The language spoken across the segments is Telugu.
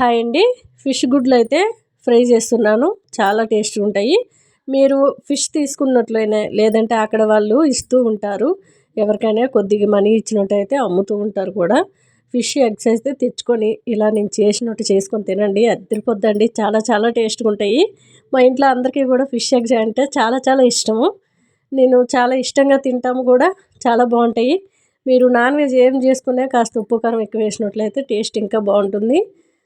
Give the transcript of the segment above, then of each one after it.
హాయ్ అండి ఫిష్ గుడ్లు అయితే ఫ్రై చేస్తున్నాను. చాలా టేస్ట్ ఉంటాయి. మీరు ఫిష్ తీసుకున్నట్లయినా లేదంటే అక్కడ వాళ్ళు ఇస్తూ ఉంటారు. ఎవరికైనా కొద్దిగా మనీ ఇచ్చినట్టయితే అమ్ముతూ ఉంటారు కూడా. ఫిష్ ఎగ్స్ అయితే తెచ్చుకొని ఇలా నేను చేసినట్టు చేసుకొని తినండి. అద్దరిపోద్దండి. చాలా చాలా టేస్ట్గా ఉంటాయి. మా ఇంట్లో అందరికీ కూడా ఫిష్ ఎగ్స్ అంటే చాలా చాలా ఇష్టము. నేను చాలా ఇష్టంగా తింటాము కూడా. చాలా బాగుంటాయి. మీరు నాన్ వెజ్ ఏం చేసుకునే కాస్త ఉప్పు కారం ఎక్కువ వేసినట్లయితే టేస్ట్ ఇంకా బాగుంటుంది.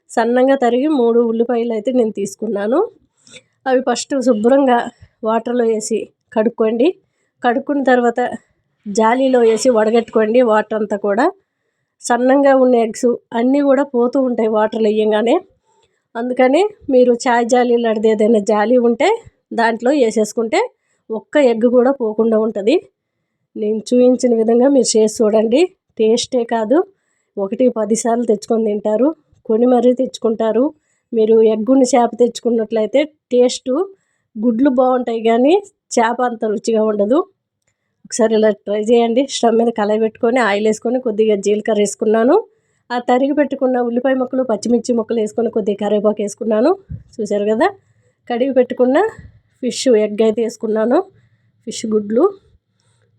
సన్నంగా తరిగి మూడు ఉల్లిపాయలు అయితే నేను తీసుకున్నాను. అవి ఫస్ట్ శుభ్రంగా వాటర్లో వేసి కడుక్కోండి. కడుక్కున్న తర్వాత జాలీలో వేసి వడగట్టుకోండి వాటర్ అంతా కూడా. సన్నంగా ఉన్న ఎగ్స్ అన్నీ కూడా పోతూ ఉంటాయి వాటర్లో వేయంగానే అందుకని మీరు చాయ్ జాలీ లాంటిది ఏదైనా జాలీ ఉంటే దాంట్లో వేసేసుకుంటే ఒక్క ఎగ్ కూడా పోకుండా ఉంటుంది. నేను చూపించిన విధంగా మీరు చేసి చూడండి. టేస్టే కాదు. ఒకటి పదిసార్లు తెచ్చుకొని తింటారు. కొని మరీ తెచ్చుకుంటారు. మీరు ఎగ్గుని చేప తెచ్చుకున్నట్లయితే టేస్టు గుడ్లు బాగుంటాయి కానీ చేప అంత రుచిగా ఉండదు. ఒకసారి ఇలా ట్రై చేయండి. స్టవ్ మీద కలయి పెట్టుకొని ఆయిల్ వేసుకొని కొద్దిగా జీలకర్ర వేసుకున్నాను. ఆ తరిగి పెట్టుకున్న ఉల్లిపాయ ముక్కలు పచ్చిమిర్చి ముక్కలు వేసుకొని కొద్దిగా కరివేపాకు వేసుకున్నాను. చూసారు కదా? కడిగి పెట్టుకున్న ఫిష్ ఎగ్ అయితే వేసుకున్నాను. ఫిష్ గుడ్లు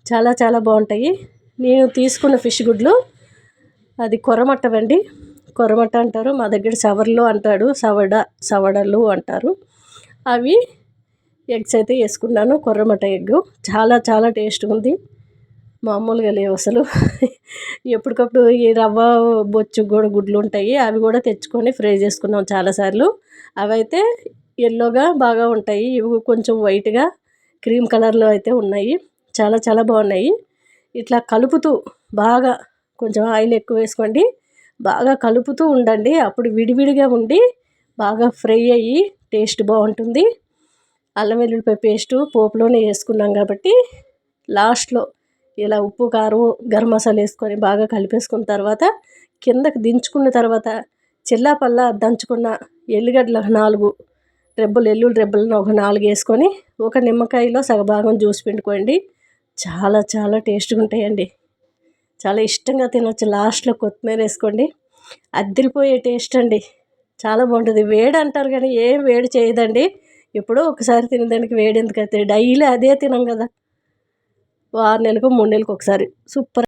చాలా చాలా బాగుంటాయి. నేను తీసుకున్న ఫిష్ గుడ్లు అది కొరమట్టవండి. కొరమట అంటారు మా దగ్గర సవర్లు అంటాడు సవడ సవడలు అంటారు. అవి ఎగ్స్ అయితే వేసుకున్నాను కొర్రమట ఎగ్. చాలా చాలా టేస్ట్ ఉంది. మామూలుగా లేవు అసలు. ఎప్పటికప్పుడు ఈ రవ్వ బొచ్చు కూడా గుడ్లు ఉంటాయి. అవి కూడా తెచ్చుకొని ఫ్రై చేసుకున్నాం చాలాసార్లు. అవి అయితే ఎల్లోగా బాగా ఉంటాయి. ఇవి కొంచెం వైట్గా క్రీమ్ కలర్లో అయితే ఉన్నాయి. చాలా చాలా బాగున్నాయి. ఇట్లా కలుపుతూ బాగా కొంచెం ఆయిల్ ఎక్కువ వేసుకోండి. బాగా కలుపుతూ ఉండండి. అప్పుడు విడివిడిగా ఉండి బాగా ఫ్రై అయ్యి టేస్ట్ బాగుంటుంది. అల్లం వెల్లుల్లిపాయ పేస్టు పోపులోనే వేసుకున్నాం కాబట్టి లాస్ట్లో ఇలా ఉప్పు కారం గరం మసాలా వేసుకొని బాగా కలిపేసుకున్న తర్వాత కిందకి దించుకున్న తర్వాత చిల్లాపల్లా దంచుకున్న ఎల్లిగడ్డలు నాలుగు రెబ్బలు ఎల్లుల్లి రెబ్బలను ఒక నాలుగు వేసుకొని ఒక నిమ్మకాయలో సగభాగం జ్యూస్ పిండుకోండి. చాలా చాలా టేస్ట్గా ఉంటాయండి. చాలా ఇష్టంగా తినొచ్చు. లాస్ట్లో కొత్తిమీర వేసుకోండి. అద్దరిపోయే టేస్ట్ అండి. చాలా బాగుంటుంది. వేడి అంటారు కానీ ఏం వేడి చేయదండి. ఎప్పుడో ఒకసారి తినడానికి వేడి ఎందుకైతే? డైలీ అదే తినం కదా. ఆరు నెలలకు మూడు నెలలకు ఒకసారి. సూపర్